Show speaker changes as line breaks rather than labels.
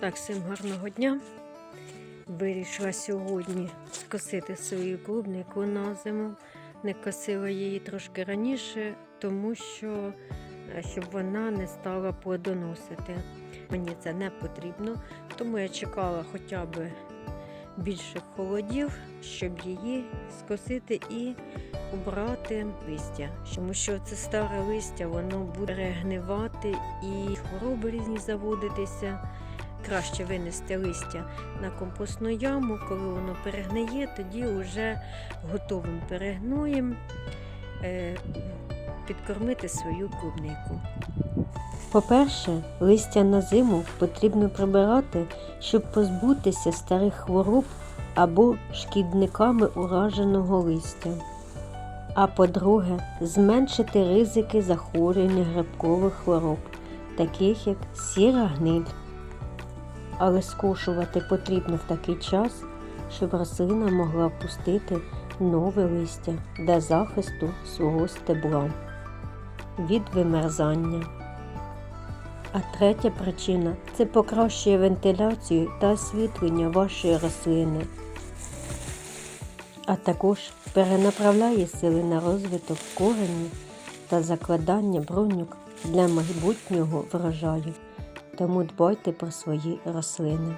Так, всім гарного дня. Вирішила сьогодні скосити свою клубнику на зиму. Не косила її трошки раніше, тому що е, щоб вона не стала плодоносити. Мені це не потрібно, тому я чекала хоча б більше холодів, щоб її скосити і убрати листя. Тому що це старе листя, воно буде перегнивати і хвороби різні заводитися. Краще винести листя на компостну яму, коли воно перегниє, тоді вже готовим перегноєм е, підкормити свою клубнику. По-перше, листя на зиму потрібно прибирати, щоб позбутися старих хвороб або шкідниками ураженого листя. А по-друге, зменшити ризики захворювання грибкових хвороб, таких як сіра гниль. Але скошувати потрібно в такий час, щоб рослина могла впустити нове листя для захисту свого стебла від вимерзання. А третя причина це покращує вентиляцію та освітлення вашої рослини, а також перенаправляє сили на розвиток коренів та закладання бронюк для майбутнього врожаю. Тому дбайте про свої рослини.